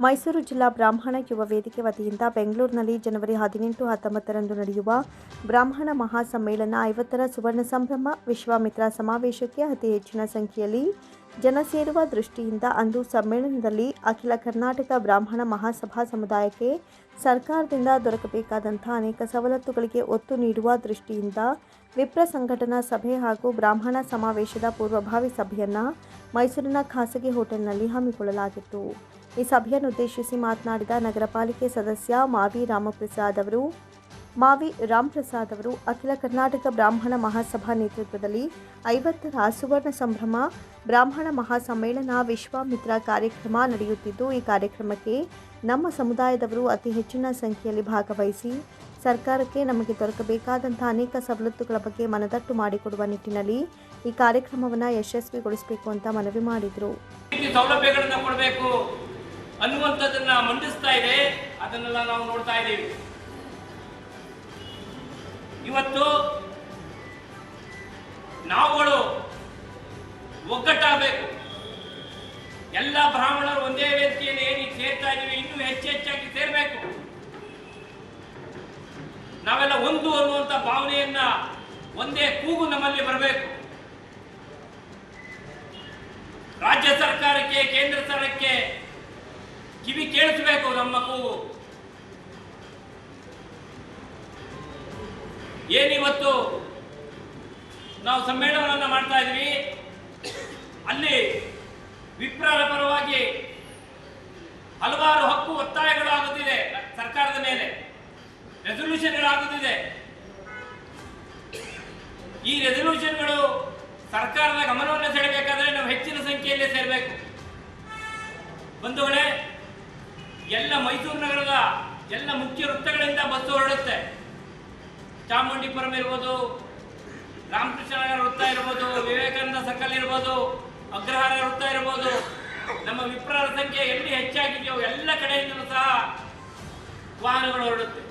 ಮೈಸೂರು ಜಿಲ್ಲಾ ಬ್ರಾಹ್ಮಣ ಯುವ ವೇದಿಕೆ ವತಿಯಿಂದ ಬೆಂಗಳೂರಿನಲ್ಲಿ ಜನವರಿ ಹದಿನೆಂಟು, ಹತ್ತೊಂಬತ್ತರಂದು ನಡೆಯುವ ಬ್ರಾಹ್ಮಣ ಮಹಾಸಮ್ಮೇಳನ ಐವತ್ತರ ಸುವರ್ಣ ಸಂಭ್ರಮ ವಿಶ್ವಾಮಿತ್ರ ಸಮಾವೇಶಕ್ಕೆ ಅತಿ ಹೆಚ್ಚಿನ ಸಂಖ್ಯೆಯಲ್ಲಿ ಜನ ಸೇರುವ ದೃಷ್ಟಿಯಿಂದ ಅಂದು ಸಮ್ಮೇಳನದಲ್ಲಿ ಅಖಿಲ ಕರ್ನಾಟಕ ಬ್ರಾಹ್ಮಣ ಮಹಾಸಭಾ ಸಮುದಾಯಕ್ಕೆ ಸರ್ಕಾರದಿಂದ ದೊರಕಬೇಕಾದಂಥ ಅನೇಕ ಸವಲತ್ತುಗಳಿಗೆ ಒತ್ತು ನೀಡುವ ದೃಷ್ಟಿಯಿಂದ ವಿಪ್ರ ಸಂಘಟನಾ ಸಭೆ ಹಾಗೂ ಬ್ರಾಹ್ಮಣ ಸಮಾವೇಶದ ಪೂರ್ವಭಾವಿ ಸಭೆಯನ್ನು ಮೈಸೂರಿನ ಖಾಸಗಿ ಹೋಟೆಲ್ನಲ್ಲಿ ಹಮ್ಮಿಕೊಳ್ಳಲಾಗಿತ್ತು. ಈ ಸಭೆಯನ್ನು ಉದ್ದೇಶಿಸಿ ಮಾತನಾಡಿದ ನಗರ ಪಾಲಿಕೆ ಸದಸ್ಯ ಮಾವಿ ರಾಮಪ್ರಸಾದ್ ಅವರು. ಮಾವಿ ರಾಮ್ಪ್ರಸಾದ್ ಅವರು ಅಖಿಲ ಕರ್ನಾಟಕ ಬ್ರಾಹ್ಮಣ ಮಹಾಸಭಾ ನೇತೃತ್ವದಲ್ಲಿ ಐವತ್ತರ ಸುವರ್ಣ ಸಂಭ್ರಮ, ಬ್ರಾಹ್ಮಣ ಮಹಾಸಮ್ಮೇಳನ, ವಿಶ್ವಾಮಿತ್ರ ಕಾರ್ಯಕ್ರಮ ನಡೆಯುತ್ತಿದ್ದು, ಈ ಕಾರ್ಯಕ್ರಮಕ್ಕೆ ನಮ್ಮ ಸಮುದಾಯದವರು ಅತಿ ಹೆಚ್ಚಿನ ಸಂಖ್ಯೆಯಲ್ಲಿ ಭಾಗವಹಿಸಿ, ಸರ್ಕಾರಕ್ಕೆ ನಮಗೆ ದೊರಕಬೇಕಾದಂಥ ಅನೇಕ ಸವಲತ್ತುಗಳ ಬಗ್ಗೆ ಮನದಟ್ಟು ಮಾಡಿಕೊಡುವ ನಿಟ್ಟಿನಲ್ಲಿ ಈ ಕಾರ್ಯಕ್ರಮವನ್ನು ಯಶಸ್ವಿಗೊಳಿಸಬೇಕು ಅಂತ ಮನವಿ ಮಾಡಿದರು. ಸೌಲಭ್ಯಗಳನ್ನ ಕೊಡಬೇಕು. ಅನ್ನುವಂಥದ್ದನ್ನ ಮಂಡಿಸ್ತಾ ಇದೆ, ಅದನ್ನೆಲ್ಲ ನಾವು ನೋಡ್ತಾ ಇದ್ದೀವಿ. ಇವತ್ತು ನಾವುಗಳು ಒಗ್ಗಟ್ಟಾಗಬೇಕು. ಎಲ್ಲ ಬ್ರಾಹ್ಮಣರು ಒಂದೇ ವೇದಿಕೆಯಲ್ಲಿ ಏನಿ ಸೇರ್ತಾ ಇದ್ದೀವಿ, ಇನ್ನೂ ಹೆಚ್ಚು ಹೆಚ್ಚಾಗಿ ಸೇರಬೇಕು. ನಾವೆಲ್ಲ ಒಂದು ಅನ್ನುವಂಥ ಭಾವನೆಯನ್ನ ಒಂದೇ ಕೂಗು ನಮ್ಮಲ್ಲಿ ಬರಬೇಕು. ರಾಜ್ಯ ಸರ್ಕಾರಕ್ಕೆ, ಕೇಂದ್ರ ಸರ್ಕಾರಕ್ಕೆ ಕಿವಿ ಕೇಳಿಸ್ಬೇಕು ನಮ್ಮ ಕೂಗು ಏನಿವತ್ತು? ನಾವು ಸಮ್ಮೇಳನವನ್ನು ಮಾಡ್ತಾ ಇದ್ವಿ ಅಲ್ಲಿ ವಿಪ್ರರ ಪರವಾಗಿ ಹಲವಾರು ಹಕ್ಕು ಒತ್ತಾಯಗಳು ಆಗುತ್ತಿದೆ ಸರ್ಕಾರದ ಮೇಲೆ. ರೆಸೊಲ್ಯೂಷನ್ಗಳಾಗುತ್ತಿದೆ ಈ ರೆಸೊಲ್ಯೂಷನ್ಗಳು ಸರ್ಕಾರದ ಗಮನವನ್ನು ಸೆಳೆಬೇಕಾದ್ರೆ ನಾವು ಹೆಚ್ಚಿನ ಸಂಖ್ಯೆಯಲ್ಲಿ ಸೇರಬೇಕು. ಬಂಧುಗಳೇ ಎಲ್ಲ ಮೈಸೂರು ನಗರದ ಎಲ್ಲ ಮುಖ್ಯ ವೃತ್ತಗಳಿಂದ ಬಸ್ಸು ಹೊರಡುತ್ತೆ. ಚಾಮುಂಡಿಪುರಂ ಇರ್ಬೋದು ರಾಮಕೃಷ್ಣ ನಗರ ವೃತ್ತ ಇರ್ಬೋದು, ವಿವೇಕಾನಂದ ಸರ್ಕಲ್ ಇರ್ಬೋದು, ಅಗ್ರಹಾರ ವೃತ್ತ ಇರ್ಬೋದು. ನಮ್ಮ ವಿಪ್ರರ ಸಂಖ್ಯೆ ಎಲ್ಲಿ ಹೆಚ್ಚಾಗಿದೆಯೋ ಎಲ್ಲ ಕಡೆಯಿಂದಲೂ ಸಹ ವಾಹನಗಳು ಹೊರಡುತ್ತೆ.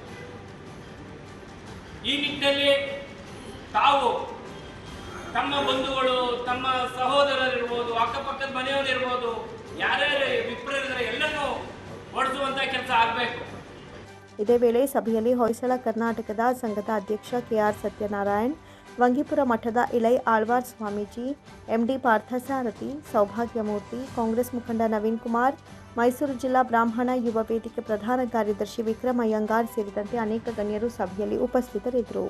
ಈ ನಿಟ್ಟಿನಲ್ಲಿ ತಾವು ತಮ್ಮ ಬಂಧುಗಳು, ತಮ್ಮ ಸಹೋದರರಿರ್ಬೋದು, ಅಕ್ಕಪಕ್ಕದ ಮನೆಯವರಿರ್ಬೋದು, ಯಾರ್ಯಾರು ವಿಪ್ರರಿದ್ದಾರೆ ಎಲ್ಲರೂ ಕೆಲಸ ಆಗಬೇಕು. ಇದೇ ವೇಳೆ ಸಭೆಯಲ್ಲಿ ಹೊಯ್ಸಳ ಕರ್ನಾಟಕದ ಸಂಘದ ಅಧ್ಯಕ್ಷ ಕೆಆರ್ ಸತ್ಯನಾರಾಯಣ್, ವಂಗಿಪುರ ಮಠದ ಇಳೈ ಆಳ್ವಾರ್ ಸ್ವಾಮೀಜಿ, ಎಂಡಿ ಪಾರ್ಥಸಾರಥಿ, ಸೌಭಾಗ್ಯಮೂರ್ತಿ, ಕಾಂಗ್ರೆಸ್ ಮುಖಂಡ ನವೀನ್ ಕುಮಾರ್, ಮೈಸೂರು ಜಿಲ್ಲಾ ಬ್ರಾಹ್ಮಣ ಯುವ ವೇದಿಕೆ ಪ್ರಧಾನ ಕಾರ್ಯದರ್ಶಿ ವಿಕ್ರಮ ಅಯ್ಯಂಗಾರ್ ಸೇರಿದಂತೆ ಅನೇಕ ಗಣ್ಯರು ಸಭೆಯಲ್ಲಿ ಉಪಸ್ಥಿತರಿದ್ದರು.